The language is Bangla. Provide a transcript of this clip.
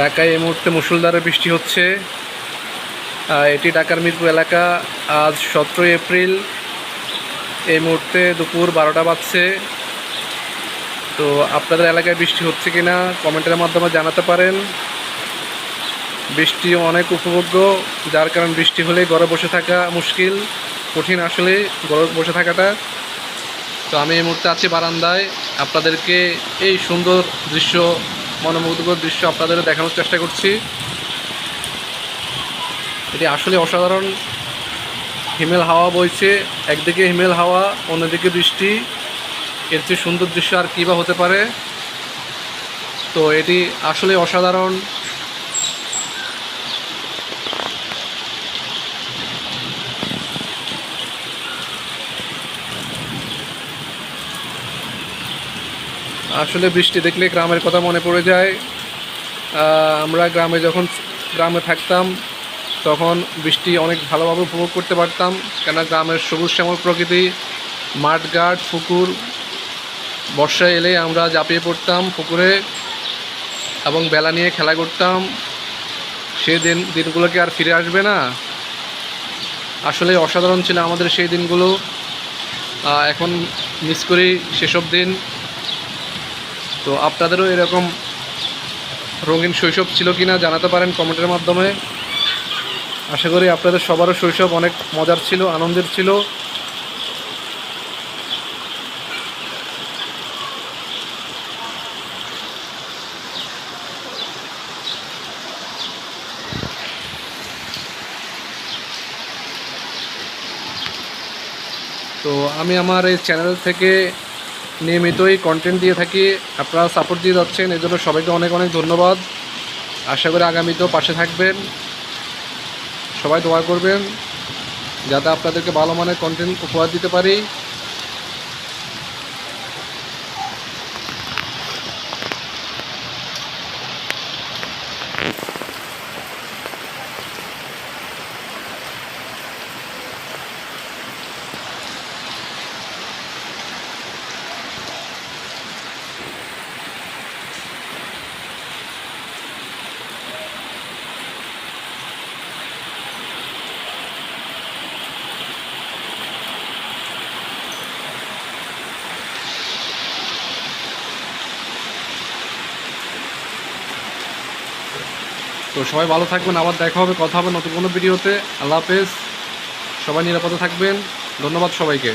ঢাকায় এই মুহূর্তে মুসুলধারে বৃষ্টি হচ্ছে। এটি ঢাকার মিরপুর এলাকা। আজ সতেরোই এপ্রিল, এই মুহূর্তে দুপুর বারোটা বাজছে। তো আপনাদের এলাকায় বৃষ্টি হচ্ছে কি না কমেন্টের মাধ্যমে জানাতে পারেন। বৃষ্টি অনেক উপভোগ্য, যার কারণ বৃষ্টি হলে ঘরে বসে থাকা মুশকিল, কঠিন আসলে ঘরে বসে থাকাটা। তো আমি এই মুহূর্তে আছি বারান্দায়। আপনাদেরকে এই সুন্দর দৃশ্য মনোমুগ্ধকর দৃশ্য আপনাদের দেখানোর চেষ্টা করছি। এটি আসলে অসাধারণ। হিমেল হাওয়া বইছে, একদিকে হিমেল হাওয়া, অন্যদিকে বৃষ্টি। এর চেয়ে সুন্দর দৃশ্য আর কী বা হতে পারে? তো এটি আসলে অসাধারণ। আসলে বৃষ্টি দেখলে গ্রামের কথা মনে পড়ে যায়। আমরা গ্রামে যখন গ্রামে থাকতাম, তখন বৃষ্টি অনেক ভালোভাবে উপভোগ করতে পারতাম। কেন গ্রামের সবুজ শ্যামল প্রকৃতি মাঠঘাট পুকুর, বর্ষা এলে আমরা ঝাঁপিয়ে পড়তাম পুকুরে এবং বেলা নিয়ে খেলা করতাম। সেই দিন, দিনগুলো কি আর ফিরে আসবে না? আসলে অসাধারণ ছিল আমাদের সেই দিনগুলো। এখন মিস করি সেসব দিন। তো আপনাদেরও এরকম রঙিন শৈশব ছিল কি না জানাতে পারেন কমেন্টের মাধ্যমে। আশা করি আপনাদের সবারও শৈশব অনেক মজার ছিল, আনন্দের ছিল। তো আমি আমার এই চ্যানেল থেকে নিয়মিতই কন্টেন্ট দিয়ে থাকি। আপনারা সাপোর্ট দিয়ে যাচ্ছেন এই জন্য সবাইকে অনেক অনেক ধন্যবাদ। আশা করি আগামীতেও পাশে থাকবেন। সবাই দোয়া করবেন, যাতে আপনাদেরকে ভালো মানের কন্টেন্ট উপহার দিতে পারি। তো সবাই ভালো থাকবেন, আবার দেখা হবে, কথা হবে নতুন কোনো ভিডিওতে। আল্লাহ হাফেজ, সবাই নিরাপদে থাকবেন। ধন্যবাদ সবাইকে।